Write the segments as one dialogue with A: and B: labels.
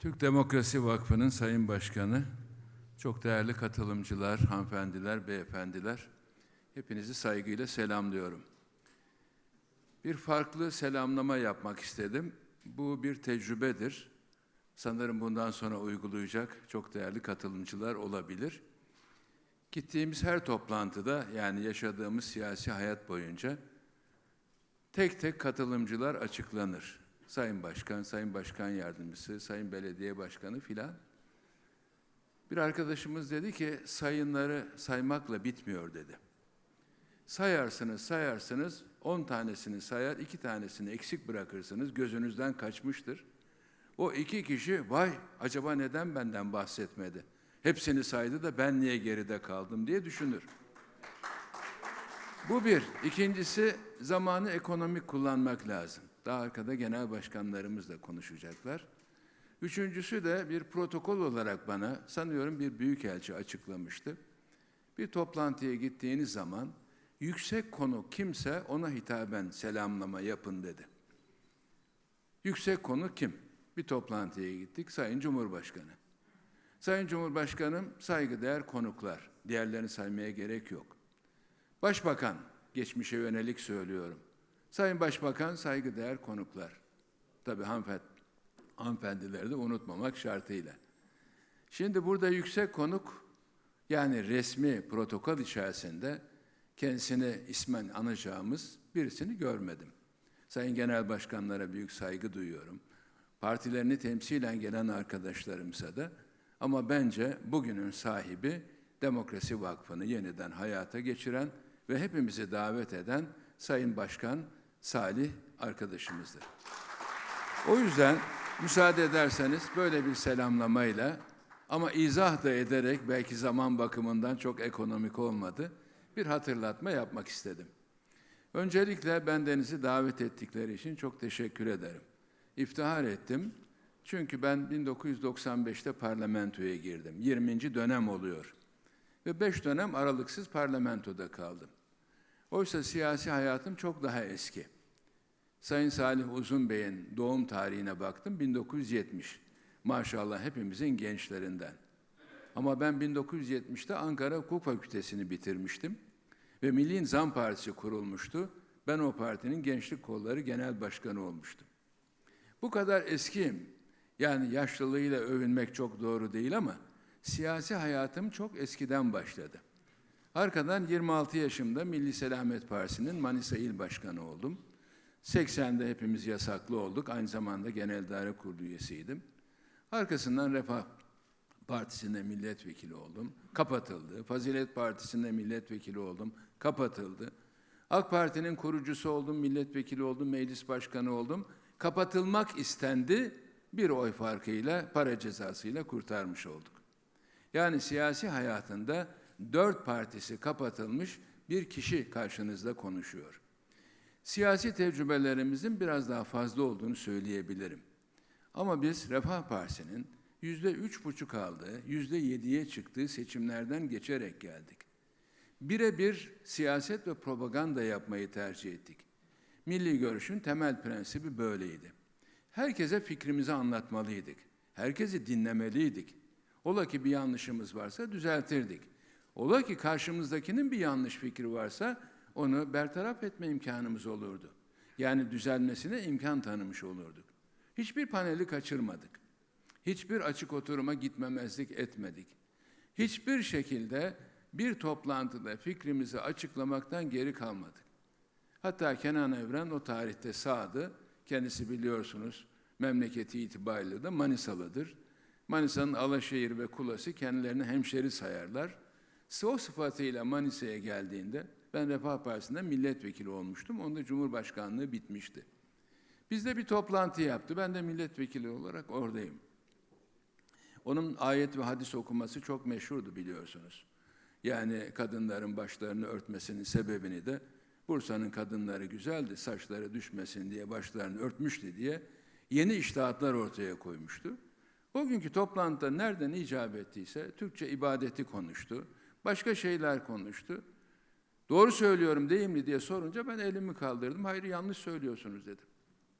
A: Türk Demokrasi Vakfı'nın Sayın Başkanı, çok değerli katılımcılar, hanımefendiler, beyefendiler, hepinizi saygıyla selamlıyorum. Bir farklı selamlama yapmak istedim. Bu bir tecrübedir. Sanırım bundan sonra uygulayacak çok değerli katılımcılar olabilir. Gittiğimiz her toplantıda yani yaşadığımız siyasi hayat boyunca tek tek katılımcılar açıklanır. Sayın Başkan, Sayın Başkan Yardımcısı, Sayın Belediye Başkanı filan. Bir arkadaşımız dedi ki sayınları saymakla bitmiyor dedi. Sayarsınız, sayarsınız, on tanesini sayar, iki tanesini eksik bırakırsınız, gözünüzden kaçmıştır. O iki kişi, vay acaba neden benden bahsetmedi? Hepsini saydı da ben niye geride kaldım diye düşünür. Bu bir. İkincisi zamanı ekonomik kullanmak lazım. Daha arkada genel başkanlarımız da konuşacaklar. Üçüncüsü de bir protokol olarak bana sanıyorum bir büyükelçi açıklamıştı. Bir toplantıya gittiğiniz zaman yüksek konu kimse ona hitaben selamlama yapın dedi. Yüksek konu kim? Bir toplantıya gittik Sayın Cumhurbaşkanı. Sayın Cumhurbaşkanım saygıdeğer konuklar. Diğerlerini saymaya gerek yok. Başbakan, geçmişe yönelik söylüyorum. Sayın Başbakan, saygıdeğer konuklar. Tabii hanımefendi, hanımefendileri de unutmamak şartıyla. Şimdi burada yüksek konuk, yani resmi protokol içerisinde kendisini ismen anacağımız birisini görmedim. Sayın Genel Başkanlara büyük saygı duyuyorum. Partilerini temsilen gelen arkadaşlarımıza da ama bence bugünün sahibi Demokrasi Vakfı'nı yeniden hayata geçiren ve hepimizi davet eden Sayın Başkan Salih arkadaşımızdır. O yüzden müsaade ederseniz böyle bir selamlamayla ama izah da ederek belki zaman bakımından çok ekonomik olmadı bir hatırlatma yapmak istedim. Öncelikle bendenizi davet ettikleri için çok teşekkür ederim. İftihar ettim. Çünkü ben 1995'te parlamentoya girdim. 20. dönem oluyor. Ve 5 dönem aralıksız parlamentoda kaldım. Oysa siyasi hayatım çok daha eski. Sayın Salih Uzun Bey'in doğum tarihine baktım 1970. Maşallah hepimizin gençlerinden. Ama ben 1970'te Ankara Hukuk Fakültesini bitirmiştim ve Milli İnzam Partisi kurulmuştu. Ben o partinin gençlik kolları genel başkanı olmuştum. Bu kadar eskiyim. Yani yaşlılığıyla övünmek çok doğru değil ama siyasi hayatım çok eskiden başladı. Arkadan 26 yaşımda Milli Selamet Partisi'nin Manisa İl Başkanı oldum. 80'de hepimiz yasaklı olduk. Aynı zamanda Genel İdare Kurulu üyesiydim. Arkasından Refah Partisi'nde milletvekili oldum. Kapatıldı. Fazilet Partisi'nde milletvekili oldum. Kapatıldı. AK Parti'nin kurucusu oldum, milletvekili oldum, meclis başkanı oldum. Kapatılmak istendi. Bir oy farkıyla, para cezasıyla kurtarmış olduk. Yani siyasi hayatında dört partisi kapatılmış bir kişi karşınızda konuşuyor. Siyasi tecrübelerimizin biraz daha fazla olduğunu söyleyebilirim. Ama biz Refah Partisi'nin yüzde üç buçuk aldığı, yüzde yediye çıktığı seçimlerden geçerek geldik. Birebir siyaset ve propaganda yapmayı tercih ettik. Milli görüşün temel prensibi böyleydi. Herkese fikrimizi anlatmalıydık. Herkesi dinlemeliydik. Ola ki bir yanlışımız varsa düzeltirdik. Ola ki karşımızdakinin bir yanlış fikri varsa onu bertaraf etme imkanımız olurdu. Yani düzelmesine imkan tanımış olurduk. Hiçbir paneli kaçırmadık. Hiçbir açık oturuma gitmemezlik etmedik. Hiçbir şekilde bir toplantıda fikrimizi açıklamaktan geri kalmadık. Hatta Kenan Evren o tarihte sağdı. Kendisi biliyorsunuz memleketi itibariyle de Manisalıdır. Manisa'nın Alaşehir ve Kulası kendilerini hemşeri sayarlar. O sıfatıyla Manisa'ya geldiğinde ben Refah Partisi'nde milletvekili olmuştum. Onda Cumhurbaşkanlığı bitmişti. Bizde bir toplantı yaptı. Ben de milletvekili olarak oradayım. Onun ayet ve hadis okuması çok meşhurdu biliyorsunuz. Yani kadınların başlarını örtmesinin sebebini de Bursa'nın kadınları güzeldi, saçları düşmesin diye başlarını örtmüştü diye yeni iştahatlar ortaya koymuştu. O günkü toplantıda nereden icap ettiyse Türkçe ibadeti konuştu, başka şeyler konuştu. Doğru söylüyorum değil mi diye sorunca ben elimi kaldırdım. Hayır yanlış söylüyorsunuz dedim.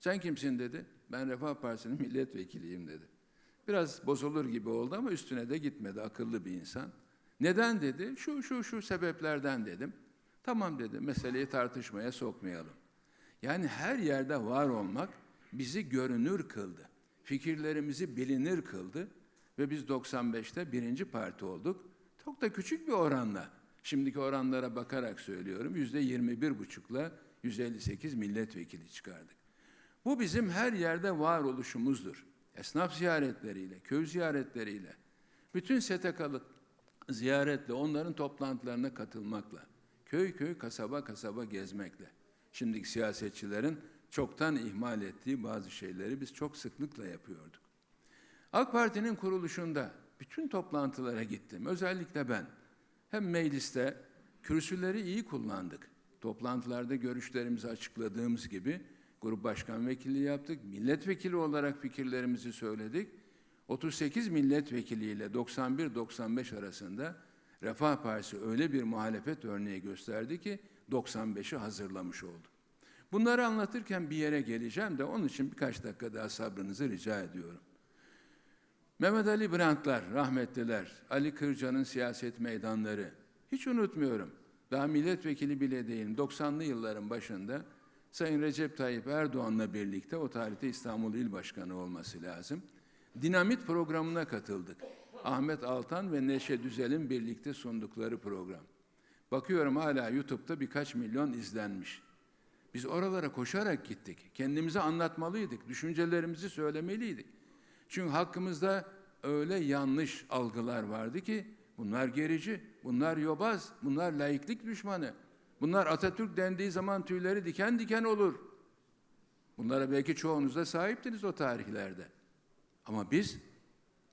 A: Sen kimsin dedi. Ben Refah Partisi'nin milletvekiliyim dedi. Biraz bozulur gibi oldu ama üstüne de gitmedi. Akıllı bir insan. Neden dedi? Şu şu şu sebeplerden dedim. Tamam dedi. Meseleyi tartışmaya sokmayalım. Yani her yerde var olmak bizi görünür kıldı. Fikirlerimizi bilinir kıldı ve biz 95'te birinci parti olduk. Çok da küçük bir oranla. Şimdiki oranlara bakarak söylüyorum. Yüzde 21 buçukla 158 milletvekili çıkardık. Bu bizim her yerde var oluşumuzdur. Esnaf ziyaretleriyle, köy ziyaretleriyle, bütün STK'lı ziyaretle, onların toplantılarına katılmakla, köy köy, kasaba kasaba gezmekle. Şimdiki siyasetçilerin çoktan ihmal ettiği bazı şeyleri biz çok sıklıkla yapıyorduk. AK Parti'nin kuruluşunda bütün toplantılara gittim. Özellikle ben. Hem mecliste kürsüleri iyi kullandık. Toplantılarda görüşlerimizi açıkladığımız gibi grup başkan vekilliği yaptık. Milletvekili olarak fikirlerimizi söyledik. 38 milletvekiliyle 91-95 arasında Refah Partisi öyle bir muhalefet örneği gösterdi ki 95'i hazırlamış oldu. Bunları anlatırken bir yere geleceğim de onun için birkaç dakika daha sabrınızı rica ediyorum. Mehmet Ali Brandtlar, rahmetliler, Ali Kırca'nın siyaset meydanları. Hiç unutmuyorum. Daha milletvekili bile değilim. 90'lı yılların başında Sayın Recep Tayyip Erdoğan'la birlikte o tarihte İstanbul İl Başkanı olması lazım. Dinamit programına katıldık. Ahmet Altan ve Neşe Düzel'in birlikte sundukları program. Bakıyorum hala YouTube'da birkaç milyon izlenmiş. Biz oralara koşarak gittik. Kendimizi anlatmalıydık, düşüncelerimizi söylemeliydik. Çünkü hakkımızda öyle yanlış algılar vardı ki bunlar gerici, bunlar yobaz, bunlar laiklik düşmanı. Bunlar Atatürk dendiği zaman tüyleri diken diken olur. Bunlara belki çoğunuz da sahiptiniz o tarihlerde. Ama biz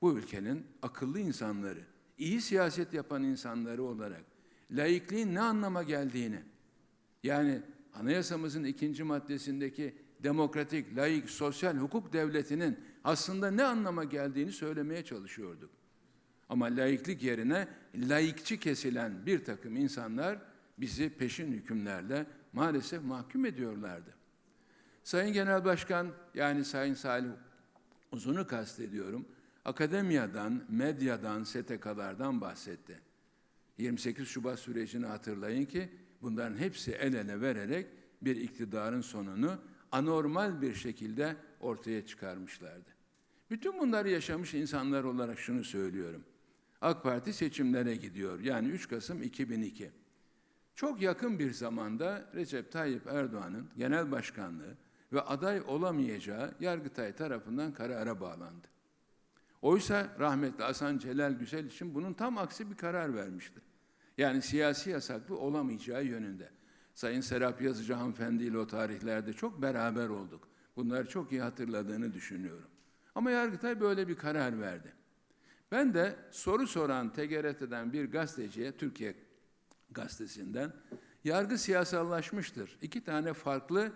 A: bu ülkenin akıllı insanları, iyi siyaset yapan insanları olarak laikliğin ne anlama geldiğini, yani anayasamızın ikinci maddesindeki demokratik, laik, sosyal hukuk devletinin aslında ne anlama geldiğini söylemeye çalışıyorduk. Ama laiklik yerine laikçi kesilen bir takım insanlar bizi peşin hükümlerle maalesef mahkum ediyorlardı. Sayın Genel Başkan yani Sayın Salih Uzun'u kastediyorum. Akademiyadan, medyadan, STK'lardan bahsetti. 28 Şubat sürecini hatırlayın ki bunların hepsi el ele vererek bir iktidarın sonunu anormal bir şekilde ortaya çıkarmışlardı. Bütün bunları yaşamış insanlar olarak şunu söylüyorum. AK Parti seçimlere gidiyor. Yani 3 Kasım 2002. Çok yakın bir zamanda Recep Tayyip Erdoğan'ın genel başkanlığı ve aday olamayacağı Yargıtay tarafından karara bağlandı. Oysa rahmetli Hasan Celal Güzel için bunun tam aksi bir karar vermişti. Yani siyasi yasaklı olamayacağı yönünde. Sayın Serap Yazıcı hanımefendi ile o tarihlerde çok beraber olduk. Bunları çok iyi hatırladığını düşünüyorum. Ama Yargıtay böyle bir karar verdi. Ben de soru soran TGRT'den bir gazeteciye, Türkiye gazetesinden, yargı siyasallaşmıştır. İki tane farklı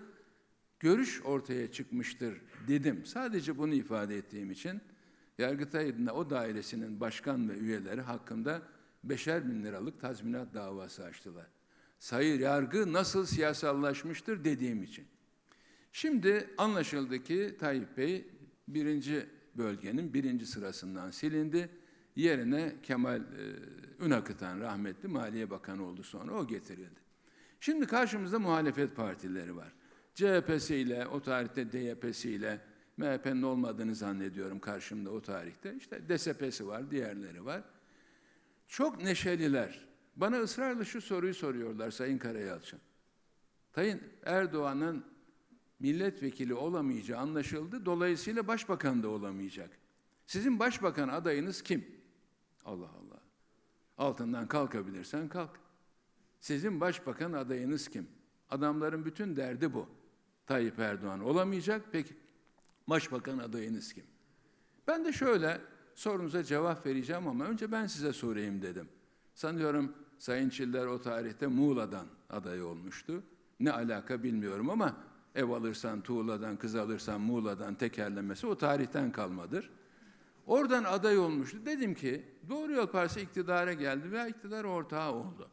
A: görüş ortaya çıkmıştır dedim. Sadece bunu ifade ettiğim için Yargıtay'ın o dairesinin başkan ve üyeleri hakkında beşer bin liralık tazminat davası açtılar. Sayı yargı nasıl siyasallaşmıştır dediğim için. Şimdi anlaşıldı ki Tayyip Bey birinci bölgenin birinci sırasından silindi. Yerine Kemal e, Ünakıtan rahmetli Maliye Bakanı oldu sonra o getirildi. Şimdi karşımızda muhalefet partileri var. CHP'siyle, o tarihte DYP'siyle, MHP'nin olmadığını zannediyorum karşımda o tarihte. İşte DSP'si var, diğerleri var. Çok neşeliler. Bana ısrarla şu soruyu soruyorlar Sayın Karayalçın. Sayın Erdoğan'ın milletvekili olamayacağı anlaşıldı. Dolayısıyla başbakan da olamayacak. Sizin başbakan adayınız kim? Allah Allah. Altından kalkabilirsen kalk. Sizin başbakan adayınız kim? Adamların bütün derdi bu. Tayyip Erdoğan olamayacak. Peki başbakan adayınız kim? Ben de şöyle sorunuza cevap vereceğim ama önce ben size sorayım dedim. Sanıyorum Sayın Çiller o tarihte Muğla'dan aday olmuştu. Ne alaka bilmiyorum ama ev alırsan Tuğla'dan, kız alırsan Muğla'dan tekerlemesi o tarihten kalmadır. Oradan aday olmuştu. Dedim ki Doğru Yol Partisi iktidara geldi veya iktidar ortağı oldu.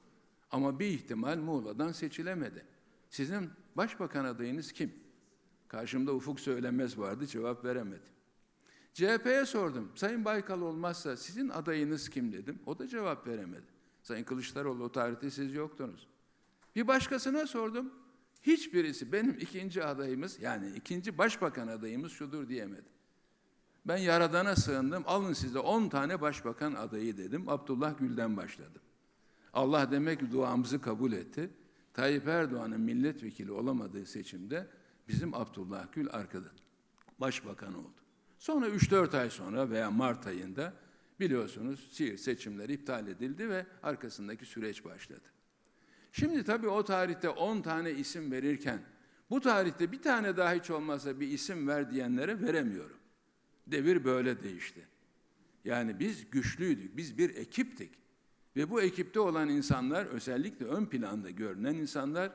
A: Ama bir ihtimal Muğla'dan seçilemedi. Sizin başbakan adayınız kim? Karşımda Ufuk Söylemez vardı cevap veremedi. CHP'ye sordum. Sayın Baykal olmazsa sizin adayınız kim dedim. O da cevap veremedi. Sayın Kılıçdaroğlu o tarihte siz yoktunuz. Bir başkasına sordum. Hiçbirisi benim ikinci adayımız yani ikinci başbakan adayımız şudur diyemedi. Ben Yaradan'a sığındım. Alın size 10 tane başbakan adayı dedim. Abdullah Gül'den başladım. Allah demek duamızı kabul etti. Tayyip Erdoğan'ın milletvekili olamadığı seçimde bizim Abdullah Gül arkada başbakan oldu. Sonra 3-4 ay sonra veya Mart ayında biliyorsunuz Siirt seçimleri iptal edildi ve arkasındaki süreç başladı. Şimdi tabii o tarihte 10 tane isim verirken bu tarihte bir tane daha hiç olmazsa bir isim ver diyenlere veremiyorum. Devir böyle değişti. Yani biz güçlüydük, biz bir ekiptik. Ve bu ekipte olan insanlar, özellikle ön planda görünen insanlar,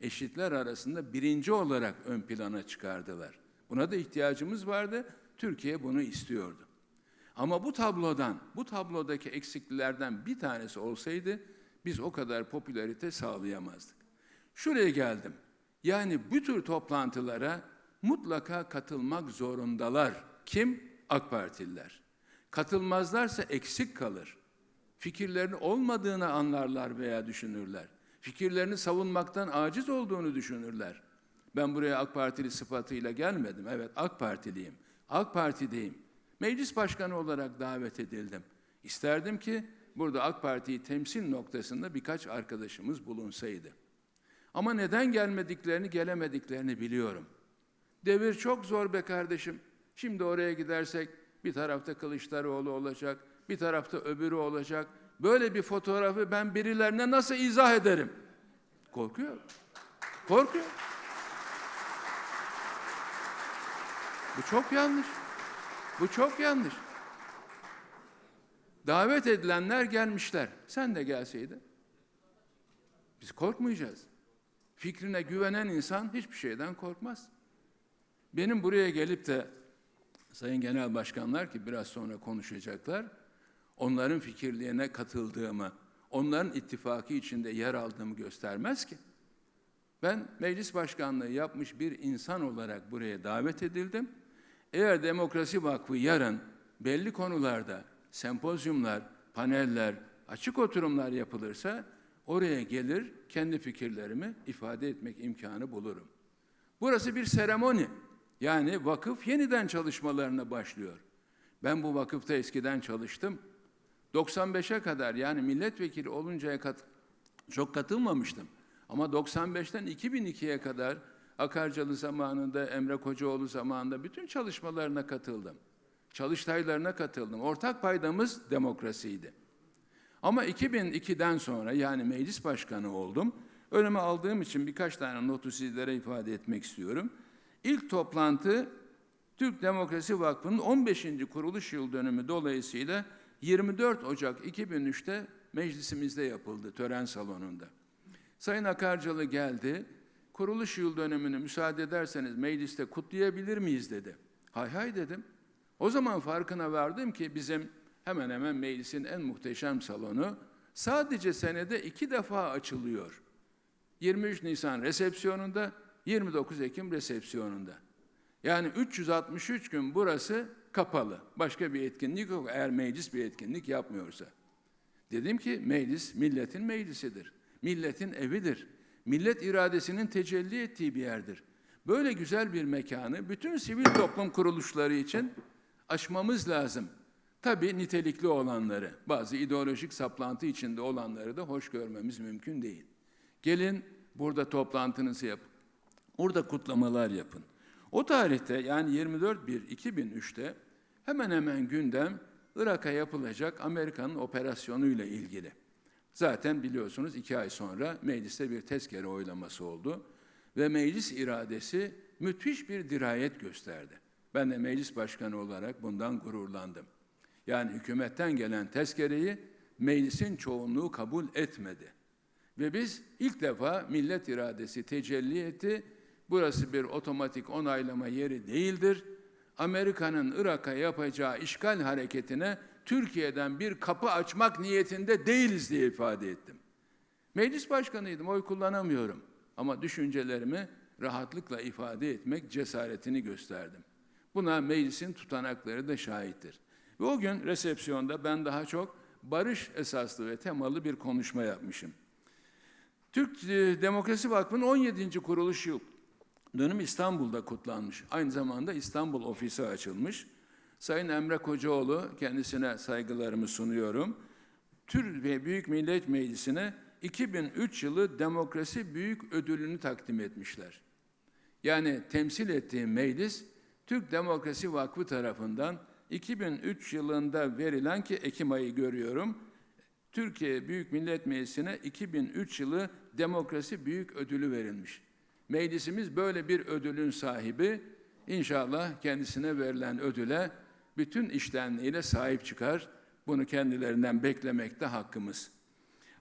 A: eşitler arasında birinci olarak ön plana çıkardılar. Buna da ihtiyacımız vardı, Türkiye bunu istiyordu. Ama bu tablodan, bu tablodaki eksikliklerden bir tanesi olsaydı, biz o kadar popülarite sağlayamazdık. Şuraya geldim. Yani bu tür toplantılara mutlaka katılmak zorundalar. Kim? AK Partililer. Katılmazlarsa eksik kalır. Fikirlerinin olmadığını anlarlar veya düşünürler. Fikirlerini savunmaktan aciz olduğunu düşünürler. Ben buraya AK Partili sıfatıyla gelmedim. Evet AK Partiliyim. AK Parti'deyim. Meclis başkanı olarak davet edildim. İsterdim ki burada AK Parti'yi temsil noktasında birkaç arkadaşımız bulunsaydı. Ama neden gelmediklerini, gelemediklerini biliyorum. Devir çok zor be kardeşim. Şimdi oraya gidersek bir tarafta Kılıçdaroğlu olacak, bir tarafta öbürü olacak. Böyle bir fotoğrafı ben birilerine nasıl izah ederim? Korkuyor. Korkuyor. Bu çok yanlış. Bu çok yanlış. Davet edilenler gelmişler. Sen de gelseydin. Biz korkmayacağız. Fikrine güvenen insan hiçbir şeyden korkmaz. Benim buraya gelip de sayın genel başkanlar ki biraz sonra konuşacaklar, onların fikirliğine katıldığımı, onların ittifakı içinde yer aldığımı göstermez ki. Ben meclis başkanlığı yapmış bir insan olarak buraya davet edildim. Eğer Demokrasi Vakfı yarın belli konularda sempozyumlar, paneller, açık oturumlar yapılırsa oraya gelir kendi fikirlerimi ifade etmek imkanı bulurum. Burası bir seremoni. Yani vakıf yeniden çalışmalarına başlıyor. Ben bu vakıfta eskiden çalıştım. 95'e kadar yani milletvekili oluncaya kat, çok katılmamıştım. Ama 95'ten 2002'ye kadar Akarcalı zamanında, Emre Kocaoğlu zamanında bütün çalışmalarına katıldım. Çalıştaylarına katıldım. Ortak paydamız demokrasiydi. Ama 2002'den sonra yani meclis başkanı oldum. Önüme aldığım için birkaç tane notu sizlere ifade etmek istiyorum. İlk toplantı Türk Demokrasi Vakfı'nın 15. kuruluş yıl dönümü dolayısıyla 24 Ocak 2003'te meclisimizde yapıldı tören salonunda. Sayın Akarcalı geldi. Kuruluş yıl dönümünü müsaade ederseniz mecliste kutlayabilir miyiz dedi. Hay hay dedim. O zaman farkına vardım ki bizim hemen hemen meclisin en muhteşem salonu sadece senede iki defa açılıyor. 23 Nisan resepsiyonunda, 29 Ekim resepsiyonunda. Yani 363 gün burası kapalı. Başka bir etkinlik yok eğer meclis bir etkinlik yapmıyorsa. Dedim ki meclis milletin meclisidir. Milletin evidir. Millet iradesinin tecelli ettiği bir yerdir. Böyle güzel bir mekanı bütün sivil toplum kuruluşları için açmamız lazım. Tabii nitelikli olanları, bazı ideolojik saplantı içinde olanları da hoş görmemiz mümkün değil. Gelin burada toplantınızı yapın. Orada kutlamalar yapın. O tarihte yani 24.1.2003'te hemen hemen gündem Irak'a yapılacak Amerika'nın operasyonuyla ilgili. Zaten biliyorsunuz iki ay sonra mecliste bir tezkere oylaması oldu ve meclis iradesi müthiş bir dirayet gösterdi. Ben de meclis başkanı olarak bundan gururlandım. Yani hükümetten gelen tezkereyi meclisin çoğunluğu kabul etmedi. Ve biz ilk defa millet iradesi tecelli etti. Burası bir otomatik onaylama yeri değildir. Amerika'nın Irak'a yapacağı işgal hareketine Türkiye'den bir kapı açmak niyetinde değiliz diye ifade ettim. Meclis başkanıydım, oy kullanamıyorum. Ama düşüncelerimi rahatlıkla ifade etmek cesaretini gösterdim. Buna meclisin tutanakları da şahittir. Ve o gün resepsiyonda ben daha çok barış esaslı ve temalı bir konuşma yapmışım. Türk e, Demokrasi Vakfı'nın 17. kuruluş yıl dönümü İstanbul'da kutlanmış. Aynı zamanda İstanbul ofisi açılmış. Sayın Emre Kocaoğlu kendisine saygılarımı sunuyorum. Türkiye Büyük Millet Meclisi'ne 2003 yılı Demokrasi Büyük Ödülünü takdim etmişler. Yani temsil ettiği meclis Türk Demokrasi Vakfı tarafından 2003 yılında verilen ki Ekim ayı görüyorum. Türkiye Büyük Millet Meclisi'ne 2003 yılı Demokrasi Büyük Ödülü verilmiş. Meclisimiz böyle bir ödülün sahibi. İnşallah kendisine verilen ödüle bütün iştenliğiyle sahip çıkar. Bunu kendilerinden beklemekte hakkımız.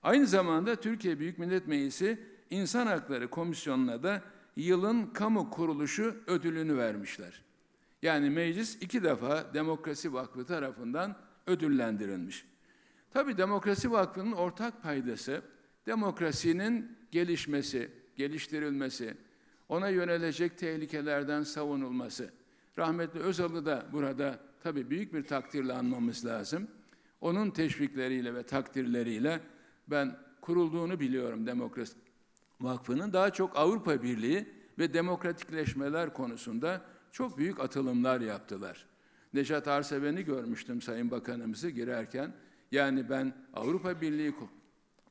A: Aynı zamanda Türkiye Büyük Millet Meclisi İnsan Hakları Komisyonu'na da yılın kamu kuruluşu ödülünü vermişler. Yani meclis iki defa Demokrasi Vakfı tarafından ödüllendirilmiş. Tabi Demokrasi Vakfı'nın ortak paydası demokrasinin gelişmesi, geliştirilmesi, ona yönelecek tehlikelerden savunulması. Rahmetli Özal'ı da burada tabi büyük bir takdirle anmamız lazım. Onun teşvikleriyle ve takdirleriyle ben kurulduğunu biliyorum Demokrasi Vakfı'nın daha çok Avrupa Birliği ve demokratikleşmeler konusunda çok büyük atılımlar yaptılar. Neşat Arseven'i görmüştüm Sayın Bakanımızı girerken. Yani ben Avrupa Birliği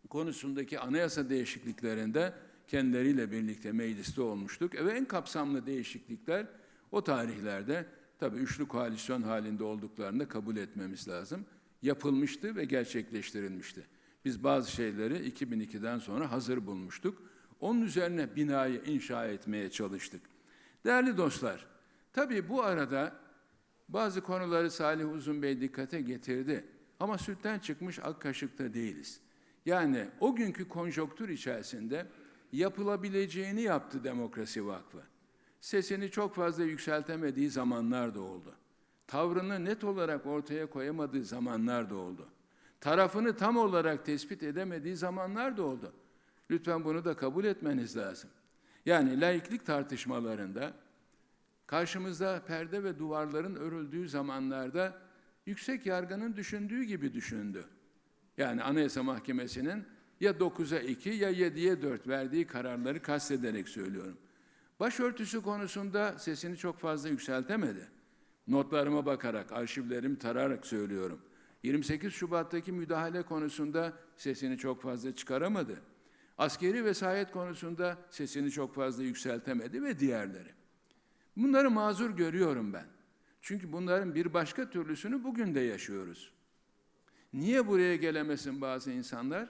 A: konusundaki anayasa değişikliklerinde kendileriyle birlikte mecliste olmuştuk. Ve en kapsamlı değişiklikler o tarihlerde tabii üçlü koalisyon halinde olduklarını kabul etmemiz lazım. Yapılmıştı ve gerçekleştirilmişti. Biz bazı şeyleri 2002'den sonra hazır bulmuştuk. Onun üzerine binayı inşa etmeye çalıştık. Değerli dostlar, tabii bu arada bazı konuları Salih Uzun Bey dikkate getirdi. Ama sütten çıkmış ak kaşıkta değiliz. Yani o günkü konjonktür içerisinde yapılabileceğini yaptı Demokrasi Vakfı. Sesini çok fazla yükseltemediği zamanlar da oldu. Tavrını net olarak ortaya koyamadığı zamanlar da oldu. Tarafını tam olarak tespit edemediği zamanlar da oldu. Lütfen bunu da kabul etmeniz lazım. Yani laiklik tartışmalarında karşımızda perde ve duvarların örüldüğü zamanlarda yüksek yargının düşündüğü gibi düşündü. Yani Anayasa Mahkemesi'nin ya 9'a 2 ya 7'ye 4 verdiği kararları kastederek söylüyorum. Başörtüsü konusunda sesini çok fazla yükseltemedi. Notlarıma bakarak, arşivlerimi tararak söylüyorum. 28 Şubat'taki müdahale konusunda sesini çok fazla çıkaramadı. Askeri vesayet konusunda sesini çok fazla yükseltemedi ve diğerleri. Bunları mazur görüyorum ben. Çünkü bunların bir başka türlüsünü bugün de yaşıyoruz. Niye buraya gelemesin bazı insanlar?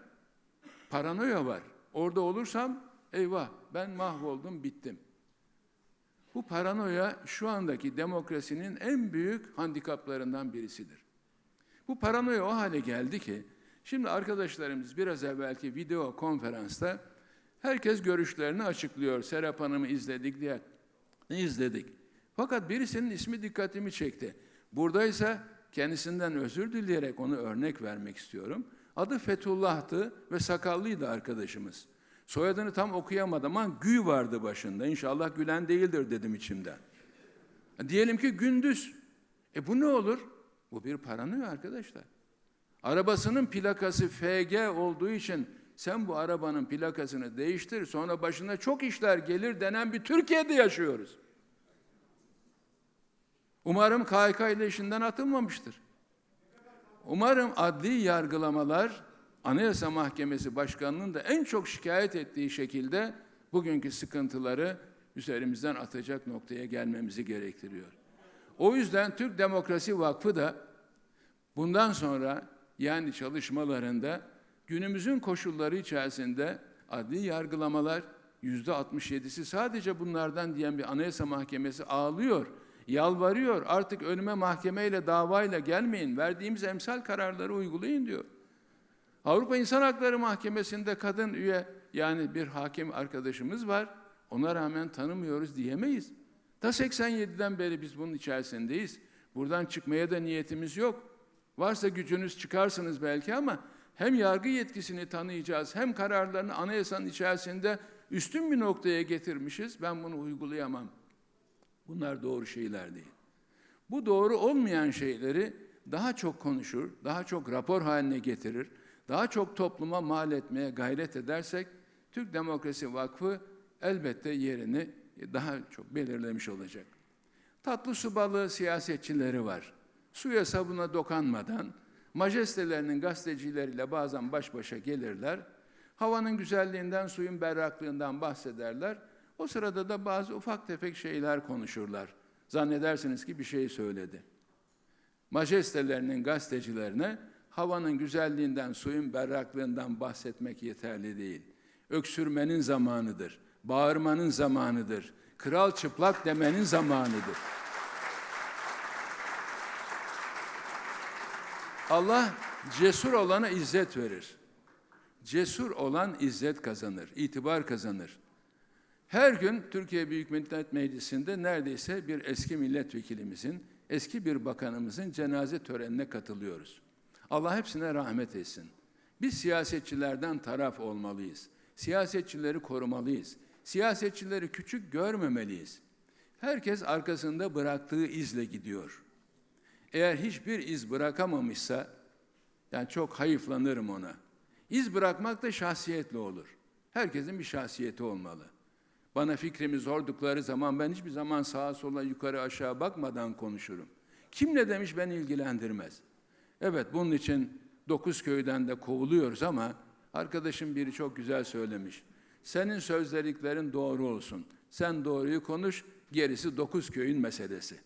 A: Paranoya var. Orada olursam eyvah ben mahvoldum, bittim. Bu paranoya şu andaki demokrasinin en büyük handikaplarından birisidir. Bu paranoya o hale geldi ki şimdi arkadaşlarımız biraz evvelki video konferansta herkes görüşlerini açıklıyor. Serap Hanım'ı izledik diye izledik. Fakat birisinin ismi dikkatimi çekti. Buradaysa kendisinden özür dileyerek onu örnek vermek istiyorum. Adı Fethullah'tı ve sakallıydı arkadaşımız. Soyadını tam okuyamadım ama Gü vardı başında. İnşallah Gülen değildir dedim içimden. Diyelim ki gündüz. E bu ne olur? Bu bir paranoya arkadaşlar. Arabasının plakası FG olduğu için sen bu arabanın plakasını değiştir sonra başına çok işler gelir denen bir Türkiye'de yaşıyoruz. Umarım KHK ile işinden atılmamıştır. Umarım adli yargılamalar Anayasa Mahkemesi Başkanı'nın da en çok şikayet ettiği şekilde bugünkü sıkıntıları üzerimizden atacak noktaya gelmemizi gerektiriyor. O yüzden Türk Demokrasi Vakfı da bundan sonra yani çalışmalarında günümüzün koşulları içerisinde adli yargılamalar yüzde 67'si sadece bunlardan diyen bir anayasa mahkemesi ağlıyor, yalvarıyor. Artık önüme mahkemeyle davayla gelmeyin, verdiğimiz emsal kararları uygulayın diyor. Avrupa İnsan Hakları Mahkemesi'nde kadın üye yani bir hakim arkadaşımız var. Ona rağmen tanımıyoruz diyemeyiz. Ta 87'den beri biz bunun içerisindeyiz. Buradan çıkmaya da niyetimiz yok. Varsa gücünüz çıkarsınız belki ama hem yargı yetkisini tanıyacağız hem kararlarını anayasanın içerisinde üstün bir noktaya getirmişiz. Ben bunu uygulayamam. Bunlar doğru şeyler değil. Bu doğru olmayan şeyleri daha çok konuşur, daha çok rapor haline getirir, daha çok topluma mal etmeye gayret edersek Türk Demokrasi Vakfı elbette yerini daha çok belirlemiş olacak. Tatlı su balığı siyasetçileri var. Suya sabuna dokanmadan majestelerinin gazetecileriyle bazen baş başa gelirler. Havanın güzelliğinden, suyun berraklığından bahsederler. O sırada da bazı ufak tefek şeyler konuşurlar. Zannedersiniz ki bir şey söyledi. Majestelerinin gazetecilerine havanın güzelliğinden, suyun berraklığından bahsetmek yeterli değil. Öksürmenin zamanıdır, bağırmanın zamanıdır, kral çıplak demenin zamanıdır. Allah cesur olana izzet verir. Cesur olan izzet kazanır, itibar kazanır. Her gün Türkiye Büyük Millet Meclisi'nde neredeyse bir eski milletvekilimizin, eski bir bakanımızın cenaze törenine katılıyoruz. Allah hepsine rahmet etsin. Biz siyasetçilerden taraf olmalıyız. Siyasetçileri korumalıyız. Siyasetçileri küçük görmemeliyiz. Herkes arkasında bıraktığı izle gidiyor. Eğer hiçbir iz bırakamamışsa, yani çok hayıflanırım ona. İz bırakmak da şahsiyetle olur. Herkesin bir şahsiyeti olmalı. Bana fikrimi sordukları zaman ben hiçbir zaman sağa sola yukarı aşağı bakmadan konuşurum. Kim ne demiş beni ilgilendirmez. Evet bunun için dokuz köyden de kovuluyoruz ama arkadaşım biri çok güzel söylemiş. Senin sözleriklerin doğru olsun. Sen doğruyu konuş, gerisi dokuz köyün meselesi.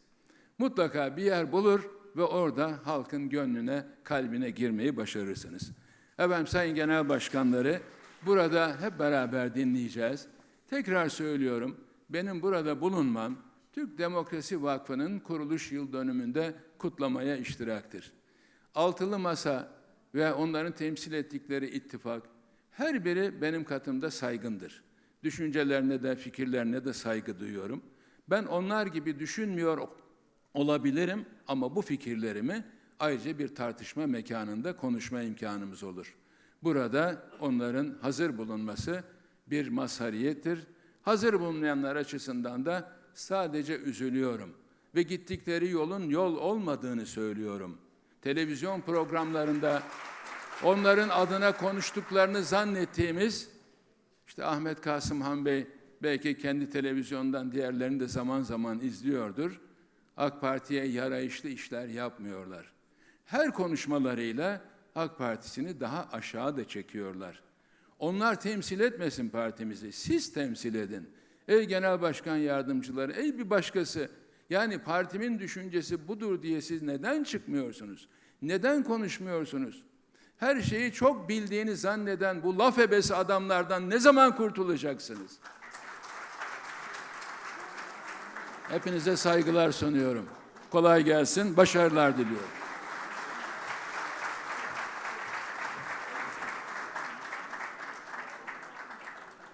A: Mutlaka bir yer bulur ve orada halkın gönlüne, kalbine girmeyi başarırsınız. Efendim Sayın Genel Başkanları burada hep beraber dinleyeceğiz. Tekrar söylüyorum, benim burada bulunmam Türk Demokrasi Vakfı'nın kuruluş yıl dönümünde kutlamaya iştiraktır. Altılı Masa ve onların temsil ettikleri ittifak her biri benim katımda saygındır. Düşüncelerine de fikirlerine de saygı duyuyorum. Ben onlar gibi düşünmüyor olabilirim ama bu fikirlerimi ayrıca bir tartışma mekanında konuşma imkanımız olur. Burada onların hazır bulunması bir mazhariyettir. Hazır bulunmayanlar açısından da sadece üzülüyorum ve gittikleri yolun yol olmadığını söylüyorum. Televizyon programlarında onların adına konuştuklarını zannettiğimiz işte Ahmet Kasım Han Bey belki kendi televizyondan diğerlerini de zaman zaman izliyordur. AK Parti'ye yarayışlı işler yapmıyorlar. Her konuşmalarıyla AK Partisi'ni daha aşağı da çekiyorlar. Onlar temsil etmesin partimizi, siz temsil edin. Ey genel başkan yardımcıları, ey bir başkası. Yani partimin düşüncesi budur diye siz neden çıkmıyorsunuz? Neden konuşmuyorsunuz? Her şeyi çok bildiğini zanneden bu laf ebesi adamlardan ne zaman kurtulacaksınız? Hepinize saygılar sunuyorum. Kolay gelsin, başarılar diliyorum.